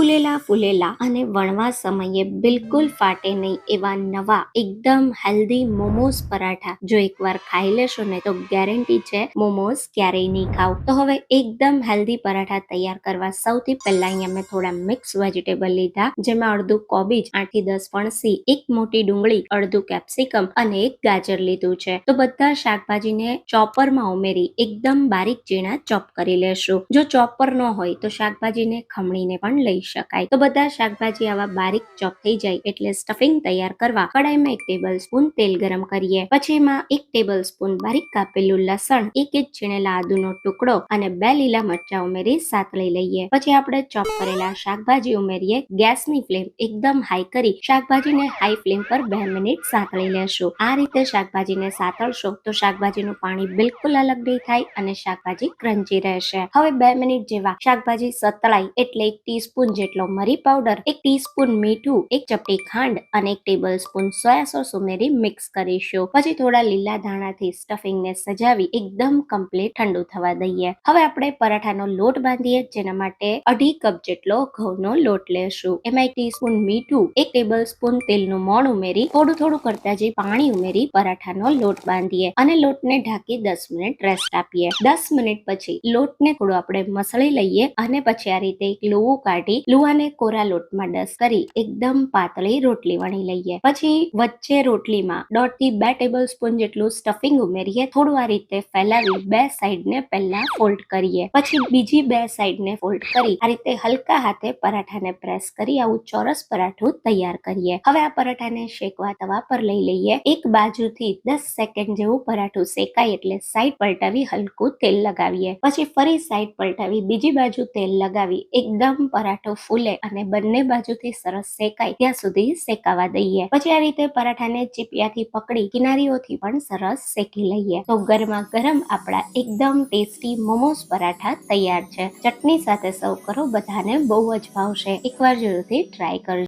ફૂલેલા ફૂલેલા અને વણવા સમયે બિલકુલ ફાટે નહીં એવા નવા, એકદમ હેલ્ધી મોમોસ પરાઠા. જો એકવાર ખાઈ લેશો ને તો ગેરંટી છે મોમોઝ ક્યારેય નહીં ખાવ. તો હવે એકદમ હેલ્ધી પરાઠા તૈયાર કરવા સૌથી પહેલા અહીંયા મેં થોડા મિક્સ વેજીટેબલ લીધા, જેમાં અડધું કોબીજ આઠથી દસ ફણસી એક મોટી ડુંગળી, અડધું કેપ્સિકમ અને એક ગાજર લીધું છે. તો બધા શાકભાજીને ચોપરમાં ઉમેરી એકદમ બારીક ઝીણા ચોપ કરી લેશું. જો ચોપર ન હોય તો શાકભાજીને ખમણીને પણ લઈ શકાય. તો બધા શાકભાજી આવા બારીક ચોપ થઈ જાય એટલે સ્ટફિંગ તૈયાર કરવા કડાઈમાં એક ટેબલ સ્પૂન તેલ ગરમ કરીએ. પછી એમાં એક ટેબલ સ્પૂન બારીક કાપેલું લસણ, એક ઇંચ છીણેલા આદુનો ટુકડો અને બે લીલા મરચા ઉમેરી સાતળી લઈએ. પછી આપણે ચોપ કરેલા શાકભાજી ઉમેરીએ. ગેસની ફ્લેમ એકદમ હાઈ કરી શાકભાજીને હાઈ ફ્લેમ પર બે મિનિટ સાતળી લેશું. આ રીતે શાકભાજીને સાંતળશો તો શાકભાજીનું પાણી બિલકુલ અલગ નહીં થાય અને શાકભાજી ક્રંચી રહેશે. હવે બે મિનિટ જેવા શાકભાજી સતળાઈ એટલે એક ટીસ્પૂન જેટલો મરી પાવડર એક ટીસ્પૂન મીઠું, એક ચપટી ખાંડ અને એક ટેબલ સ્પૂન સોયા સોસ ઉમેરી મિક્સ કરીશું. પછી થોડા લીલા ધાણાથી સ્ટફિંગને સજાવી એકદમ કમ્પ્લીટ ઠંડુ થવા દઈએ. હવે આપણે પરાઠાનો લોટ બાંધીએ, જેના માટે અઢી કપ જેટલો ઘઉંનો લોટ લેશું. એમાં એક ટીસ્પૂન મીઠું, એક ટેબલ સ્પૂન તેલનું મોણ ઉમેરી, થોડું થોડું કરતા જે પાણી ઉમેરી પરાઠાનો લોટ બાંધીએ અને લોટને ઢાંકી દસ મિનિટ રેસ્ટ આપીએ. દસ મિનિટ પછી લોટને થોડું આપણે મસળી લઈએ અને પછી આ રીતે એક લોવું કાઢી લુવાને કોરા લોટમાં ડસ કરી એકદમ પાતળી રોટલી વણી લઈએ. પછી વચ્ચે રોટલીમાં દોઢથી બે ટેબલ સ્પૂન જેટલું સ્ટફિંગ ઉમેરીએ. થોડું આ રીતે ફેલાવી બે સાઈડને પહેલા ફોલ્ડ કરીએ. પછી બીજી બે સાઈડને ફોલ્ડ કરી આ રીતે હલકા હાથે પરાઠાને પ્રેસ કરી આવું ચોરસ પરાઠું તૈયાર કરીએ. હવે આ પરાઠાને શેકવા તવા પર લઈ લઈએ. એક બાજુથી દસ સેકન્ડ જેવું પરાઠું શેકાય એટલે સાઈડ પલટાવી હલકું તેલ લગાવીએ. પછી ફરી સાઈડ પલટાવી બીજી બાજુ તેલ લગાવી એકદમ પરાઠો ફૂલે અને બંને બાજુથી સરસ શેકાય ત્યાં સુધી શેકાવા દઈએ. પછી આ રીતે પરાઠાને ચીપિયાથી પકડી કિનારીઓથી પણ સરસ શેકી લઈએ. તો ગરમા ગરમ આપણા એકદમ ટેસ્ટી મોમોસ પરાઠા તૈયાર છે. ચટણી સાથે સર્વ કરો બધાને બહુ જ ભાવશે. એકવાર જરૂરથી ટ્રાય કરજો.